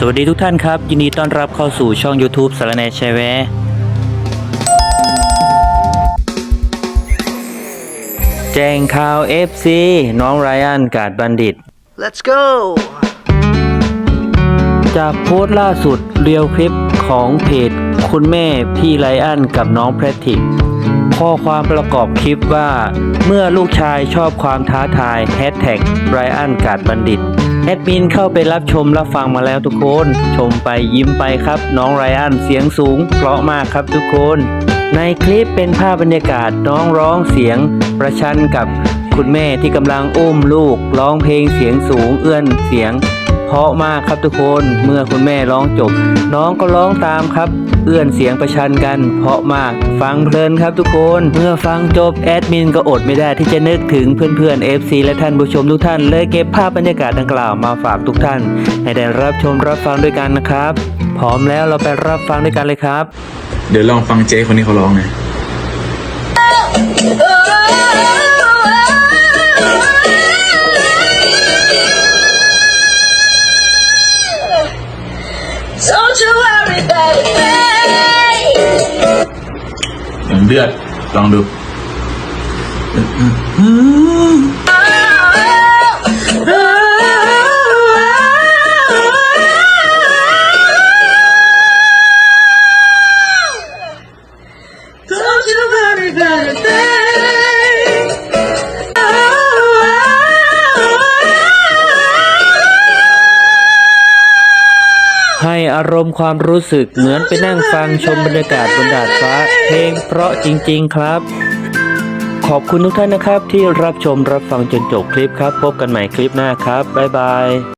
สวัสดีทุกท่านครับ ยินดีต้อนรับเข้าสู่ช่อง YouTube สารแหนแชร์แวร์แจ้งข่าว FC น้องไรอันกาดบัณฑิต Let's go! จากโพสต์ล่าสุดเรียวคลิปของเพจ คุณแม่พี่ไลอันกับน้องแพทริกข้อความประกอบคลิปว่า เมื่อลูกชายชอบความท้าทายแฮชแท็กไรอันกาดบัณฑิต แอดมินเข้าไปรับชมรับฟังมาแล้วทุกคน ชมไปยิ้มไปครับ น้องไรอันเสียงสูง เพราะมากครับทุกคน ในคลิปเป็นภาพบรรยากาศน้องร้องเสียง ประชันกับคุณแม่ที่กำลังอุ้มลูก ร้องเพลงเสียงสูงเอื้อนเสียงเพราะมากครับทุกคน เมื่อคุณแม่ร้องจบ น้องก็ร้องตามครับ เอื้อนเสียงประชันกัน เพราะมากฟังเพลินครับทุกคน เมื่อฟังจบแอดมินก็อดไม่ได้ที่จะนึกถึงเพื่อนๆ FC และท่านผู้ชมทุกท่าน เลยเก็บภาพบรรยากาศดังกล่าวมาฝากทุกท่าน ให้ได้รับชมรับฟังด้วยกันนะครับ พร้อมแล้วเราไปรับฟังด้วยกันเลยครับ เดี๋ยวลองฟังเจ๊คนนี้เขาร้องนะ เดือดลองดู ให้อารมณ์ความรู้สึกเหมือนไปนั่งฟังชมบรรยากาศบนดาดฟ้า เพลงเพราะจริง ๆ ครับ ขอบคุณทุกท่านนะครับที่รับชมรับฟังจนจบคลิปครับ พบกันใหม่คลิปหน้าครับ บ๊ายบาย